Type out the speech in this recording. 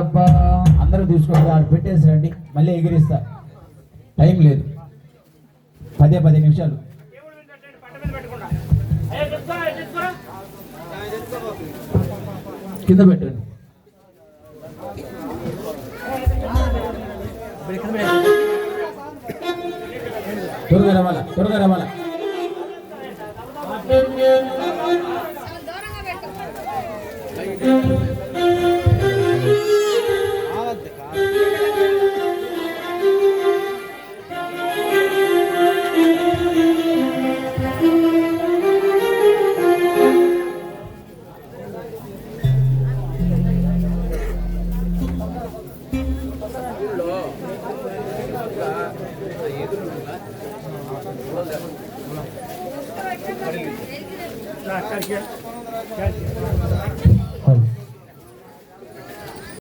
అబ్బా అందరూ తీసుకుంటారు ఆడు పెట్టేసి రండి మళ్ళీ ఎగిరిస్తా. టైం లేదు. పదే పదే నిమిషాలు. కింద పెట్టండి. త్వరగా రావాలా త్వరగా రావాలా ના ચાલશે ચાલશે